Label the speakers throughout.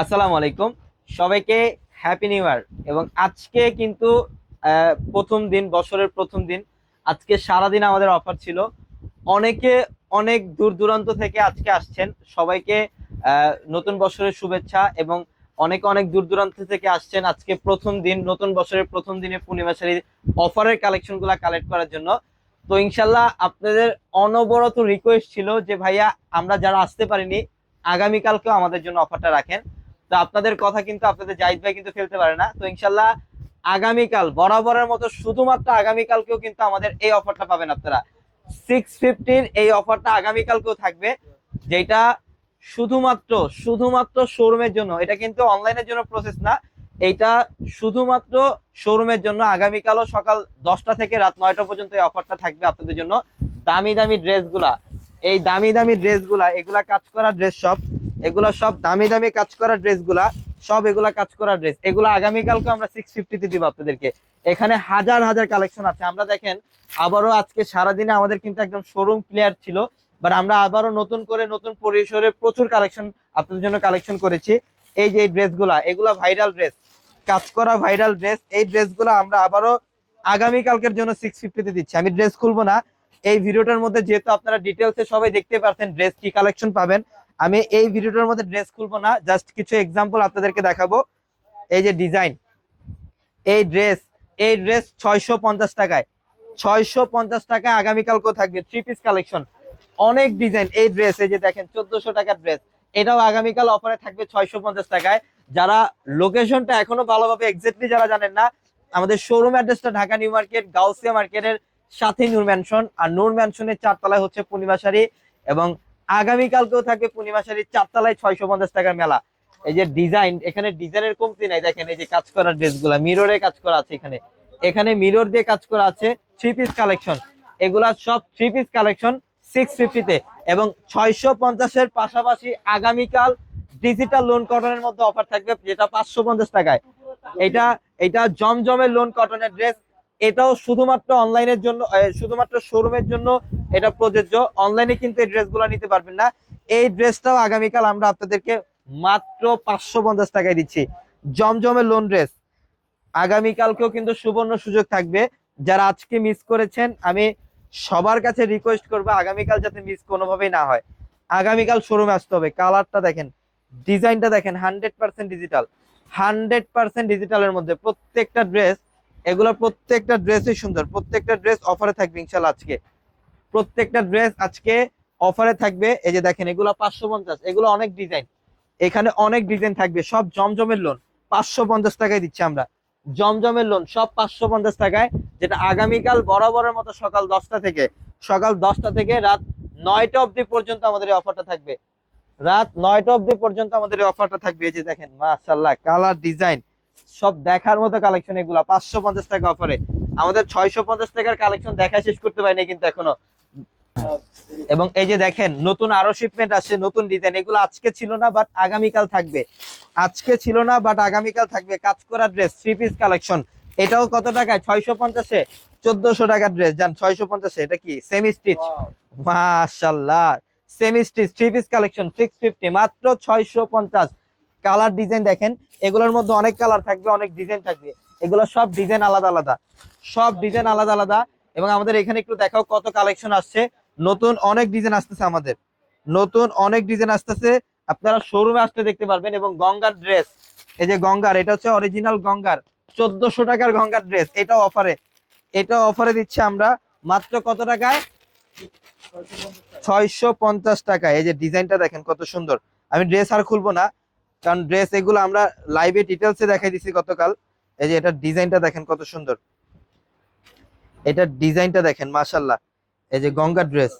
Speaker 1: আসসালামু আলাইকুম। সবাইকে হ্যাপি নিউ ইয়ার এবং আজকে কিন্তু প্রথম দিন, বছরের প্রথম দিন। আজকে সারাদিন আমাদের অফার ছিল। অনেকে অনেক দূর দূরান্ত থেকে আজকে আসছেন। সবাইকে নতুন বছরের শুভেচ্ছা এবং অনেকে অনেক দূর দূরান্ত থেকে আসছেন আজকে প্রথম দিন, নতুন বছরের প্রথম দিনে পূর্ণিমা শাড়ির অফারের কালেকশনগুলা কালেক্ট করার জন্য। তো ইনশাল্লাহ আপনাদের অনবরত রিকোয়েস্ট ছিল যে, ভাইয়া, আমরা যারা আসতে পারিনি, আগামীকালকেও আমাদের জন্য অফারটা রাখেন। তো আপনাদের কথা কিন্তু আপনাদের জাহিদ ভাই কিন্তু ফেলতে পারে না। তো ইনশাল্লাহ আগামীকাল, বরাবরের মতো শুধুমাত্র আগামীকালকেও কিন্তু আমাদের এই অফারটা পাবেন আপনারা। সিক্স ফিফটির এই অফারটা আগামীকালকেও থাকবে, যেটা শুধুমাত্র শুধুমাত্র শোরুমের জন্য। এটা কিন্তু অনলাইনের জন্য প্রসেস না এইটা শুধুমাত্র শোরুমের জন্য। আগামীকালও সকাল দশটা থেকে রাত নয়টা পর্যন্ত এই অফারটা থাকবে আপনাদের জন্য। দামি দামি ড্রেসগুলা এই দামি দামি ড্রেসগুলা এগুলা কাজ করা ড্রেস সব এগুলা সব দামি দামি কাজ করা ড্রেসগুলা সব এগুলা কাজ করা ড্রেস এগুলো আগামীকালকে আমরা সিক্স ফিফটিতে দিব আপনাদেরকে। এখানে হাজার হাজার কালেকশন আছে। আমরা দেখেন, আবারও আজকে সারাদিনে আমাদের কিন্তু একদম শোরুম ক্লিয়ার ছিল বাট আমরা আবারও নতুন করে নতুন পরিসরে প্রচুর কালেকশন আপনাদের জন্য কালেকশন করেছি। এই যে ড্রেসগুলা এগুলা ভাইরাল ড্রেস কাজ করা ভাইরাল ড্রেস এই ড্রেসগুলো আমরা আবারও আগামীকালকের জন্য সিক্স ফিফটিতে দিচ্ছি। আমি ড্রেস খুলবো না। এই ভিডিওটার মধ্যে যেহেতু আপনারা ডিটেলসে সবাই দেখতে পারছেন ড্রেস কি কালেকশন পাবেন আমি এই ভিডিওটার মধ্যে ড্রেস খুলবো না জাস্ট কিছু এক্সাম্পল আপনাদেরকে দেখাবো। এই যে ডিজাইন এই ড্রেস এই ড্রেস ছয়শো পঞ্চাশ টাকায়। ছয়শো পঞ্চাশ টাকায় আগামীকালকেও থাকবে থ্রি পিস কালেকশন অনেক ডিজাইন এই ড্রেস এই যে দেখেন, চোদ্দশো টাকার ড্রেস এটাও আগামীকাল অফারে থাকবে ছয়শো পঞ্চাশ টাকায়। যারা লোকেশনটা এখনও ভালোভাবে এক্স্যাক্টলি যারা জানেন না, আমাদের শোরুম অ্যাড্রেসটা ঢাকা নিউ মার্কেট গাউসিয়া মার্কেটের সাথে নূর ম্যানশন আর নূর ম্যানশনের চারতলায় হচ্ছে পূর্ণিমা শাড়ি এবং আগামীকালকেও থাকবে পূর্ণিমা শাড়ির চারতলায় ছয়শো পঞ্চাশ টাকার মেলা। এই যে ডিজাইন এখানে ডিজাইনের কমতি নাই। দেখেন এই যে কাজ করা ড্রেসগুলা মিররে কাজ করা আছে এখানে। এখানে মিরর দিয়ে কাজ করা আছে থ্রি পিস কালেকশন এগুলা সব থ্রি পিস কালেকশন সিক্স ফিফটিতে এবং ছয়শো পঞ্চাশের পাশাপাশি আগামীকাল ডিজিটাল লোন কটনের মধ্যে অফার থাকবে, যেটা পাঁচশো পঞ্চাশ টাকায়। এটা এটা জমজমের লোন কটনের ড্রেস এটাও শুধুমাত্র অনলাইনের জন্য শুধুমাত্র শোরুমের জন্য এটা প্রযোজ্য। অনলাইনে কিন্তু এই ড্রেসগুলো নিতে পারবেন না। এই ড্রেসটাও আগামীকাল আমরা আপনাদেরকে মাত্র পাঁচশো পঞ্চাশ টাকায় দিচ্ছি। জমজমের লোন ড্রেস আগামীকালকেও কিন্তু সুবর্ণ সুযোগ থাকবে। যারা আজকে মিস করেছেন, আমি সবার কাছে রিকোয়েস্ট করব আগামীকাল যাতে মিস কোনোভাবেই না হয়। আগামীকাল শোরুমে আসতে হবে। কালারটা দেখেন ডিজাইনটা দেখেন hundred percent digital hundred percent ডিজিটালের মধ্যে প্রত্যেকটা ড্রেস এগুলো প্রত্যেকটা ড্রেসই সুন্দর। প্রত্যেকটা ড্রেস অফারে থাকবে ইনশাল্লাহ আজকে। প্রত্যেকটা ড্রেস আজকে অফারে থাকবে। এই যে দেখেন, এগুলো পাঁচশো পঞ্চাশ, এগুলো অনেক ডিজাইন এখানে অনেক ডিজাইন থাকবে, সব জমজমের লোন পাঁচশো পঞ্চাশ টাকায় দিচ্ছি আমরা। জমজমের লোন সব পাঁচশো পঞ্চাশ টাকায়, যেটা আগামীকাল বরাবরের মতো সকাল দশটা থেকে, সকাল দশটা থেকে রাত নয়টা অবধি পর্যন্ত আমাদের এই অফারটা থাকবে। রাত নয়টা অবধি পর্যন্ত আমাদের এই অফারটা থাকবে। এই যে দেখেন মাশাল্লাহ কালার ডিজাইন সব দেখার মতো কালেকশন এগুলা, পাঁচশো পঞ্চাশ টাকা অফারে আমাদের ছয়শো পঞ্চাশ টাকার কালেকশন দেখা শেষ করতে পারিনি কিন্তু এখনও। এবং এই যে দেখেন নতুন আরও শিপমেন্ট আসছে নতুন ডিজাইন এগুলো আজকে ছিল না বাট আগামীকাল থাকবে। আজকে ছিল না বাট আগামীকাল থাকবে। কাজ করা ড্রেস থ্রি পিস কালেকশন এটাও কত টাকায়? ছয়শো পঞ্চাশে? চোদ্দশো টাকার ড্রেস যান ছয়শো পঞ্চাশে? এটা কি? সেমি স্টিচ মাশাল্লাহ। Semi stitch three piece collection six fifty মাত্র ছয়শো পঞ্চাশ। কালার ডিজাইন দেখেন এগুলোর মধ্যে অনেক কালার থাকবে অনেক ডিজাইন থাকবে। এগুলো সব ডিজাইন আলাদা আলাদা। সব ডিজাইন আলাদা আলাদা। এবং আমাদের এখানে একটু দেখাও কত কালেকশন আসছে। নতুন অনেক ডিজাইন আসতেছে আমাদের। নতুন অনেক ডিজাইন আসতেছে। আপনারা শোরুমে আসতে দেখতে পারবেন এবং গঙ্গার ড্রেস এই যে গঙ্গার, এটা হচ্ছে অরিজিনাল গঙ্গার। চোদ্দশো টাকার গঙ্গার ড্রেস এটা অফারে এটা অফারে দিচ্ছি আমরা মাত্র কত টাকায়? ছয়শো পঞ্চাশ টাকায়। এই যে ডিজাইনটা দেখেন কত সুন্দর। আমি ড্রেস আর খুলবো না, কারণ ড্রেস এগুলো আমরা লাইভে ডিটেলসে দেখাই দিছি গতকাল। এই যে এটার ডিজাইনটা দেখেন কত সুন্দর। এটার ডিজাইনটা দেখেন মাশাল্লাহ এই যে গঙ্গা ড্রেস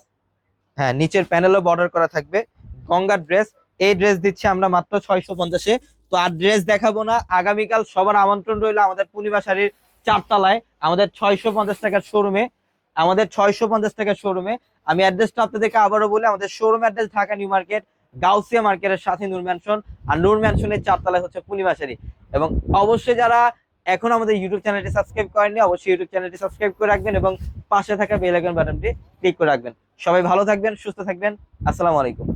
Speaker 1: হ্যাঁ নিচের প্যানেলও বর্ডার করা থাকবে। গঙ্গা ড্রেস, এই ড্রেস দিচ্ছি আমরা মাত্র ছয়শো পঞ্চাশে। তো আর ড্রেস দেখাবো না, আগামীকাল সবার আমন্ত্রণ রইল আমাদের পূর্ণিমা শাড়ির চারতলায়, আমাদের ছয়শো পঞ্চাশ টাকার শোরুমে আমাদের ছয়শো পঞ্চাশ টাকার শোরুমে আমি অ্যাড্রেসটা আপনাদেরকে আবারও বলি, আমাদের showroom address Dhaka New Market, Gausia মার্কেটের সাথে নূর ম্যানশন আর নূর ম্যানশনের চারতলায় হচ্ছে পূর্ণিমা শাড়ি এবং অবশ্যই যারা এখন আমাদের ইউটিউব চ্যানেলটি সাবস্ক্রাইব করেননি, অবশ্যই ইউটিউব চ্যানেলটি সাবস্ক্রাইব করে রাখবেন এবং পাশে থাকা বেল আইকন বাটনটি ক্লিক করে রাখবেন। সবাই ভালো থাকবেন, সুস্থ থাকবেন। আসসালামু আলাইকুম।